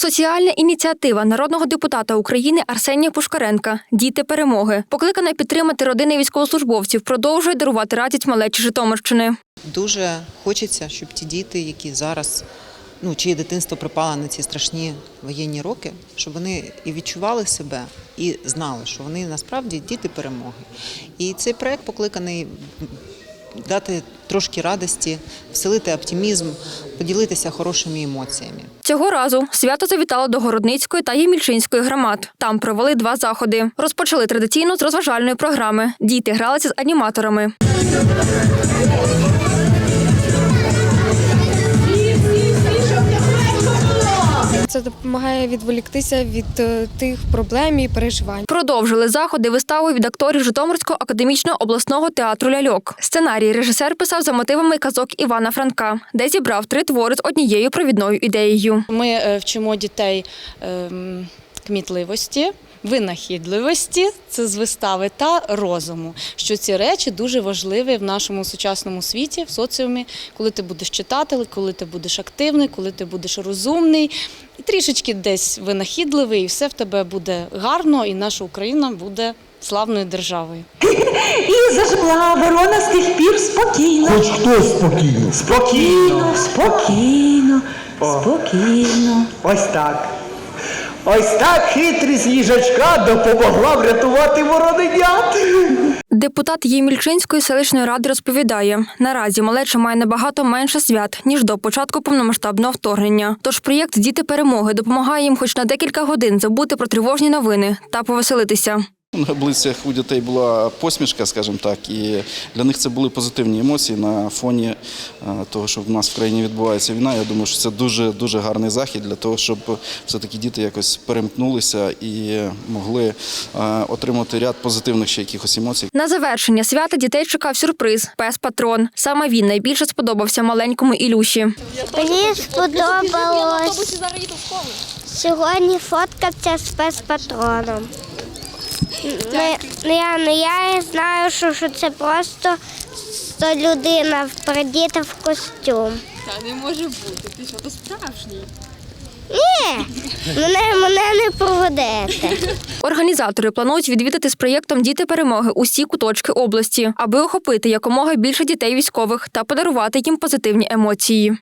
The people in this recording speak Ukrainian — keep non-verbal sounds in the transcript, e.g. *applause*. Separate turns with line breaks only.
Соціальна ініціатива народного депутата України Арсенія Пушкаренка Діти перемоги покликана підтримати родини військовослужбовців, продовжує дарувати радість малечі Житомирщини.
Дуже хочеться, щоб ті діти, які зараз, ну чиє дитинство припало на ці страшні воєнні роки, щоб вони і відчували себе, і знали, що вони насправді діти перемоги. І цей проект покликаний дати трошки радості, вселити оптимізм, поділитися хорошими емоціями.
Цього разу свято завітало до Городницької та Ємільчинської громад. Там провели два заходи. Розпочали традиційно з розважальної програми. Діти гралися з аніматорами.
Це допомагає відволіктися від е, тих проблем і переживань.
Продовжили заходи вистави від акторів Житомирського академічного обласного театру ляльок. Сценарій режисер писав за мотивами казок Івана Франка, де зібрав три твори з однією провідною ідеєю.
Ми е, вчимо дітей ем, кмітливості. Винахідливості це з вистави та розуму. Що ці речі дуже важливі в нашому сучасному світі, в соціумі, коли ти будеш читати, коли ти будеш активний, коли ти будеш розумний, і трішечки десь винахідливий, і все в тебе буде гарно, і наша Україна буде славною державою.
І зажила ворона з тих пір спокійно.
Хоч хтось спокійно.
Спокійно, спокійно, спокійно.
Ось так. Ось так хитрість їжачка допомогла врятувати вороненят.
Депутат Ємільчинської селищної ради розповідає: наразі малеча має набагато менше свят ніж до початку повномасштабного вторгнення. Тож проєкт Діти перемоги допомагає їм, хоч на декілька годин, забути про тривожні новини та повеселитися.
На облицях у дітей була посмішка, скажімо так, і для них це були позитивні емоції на фоні е, того, що в нас в країні відбувається війна. Я думаю, що це дуже дуже гарний захід для того, щоб все-таки діти якось перемкнулися і могли е, отримати ряд позитивних ще якихось емоцій.
На завершення свята дітей чекав сюрприз пес патрон. Саме він найбільше сподобався маленькому Ілюші.
Мені сподобалось сьогодні фоткатися з спецпатроном. Не, не, я, не я знаю, що, що це просто то людина впереді в костюм.
Та не може бути. Ти що, то справжній?
Ні, мене, мене не проведете. *laughs*
Організатори планують відвідати з проєктом Діти перемоги усі куточки області, аби охопити якомога більше дітей військових та подарувати їм позитивні емоції.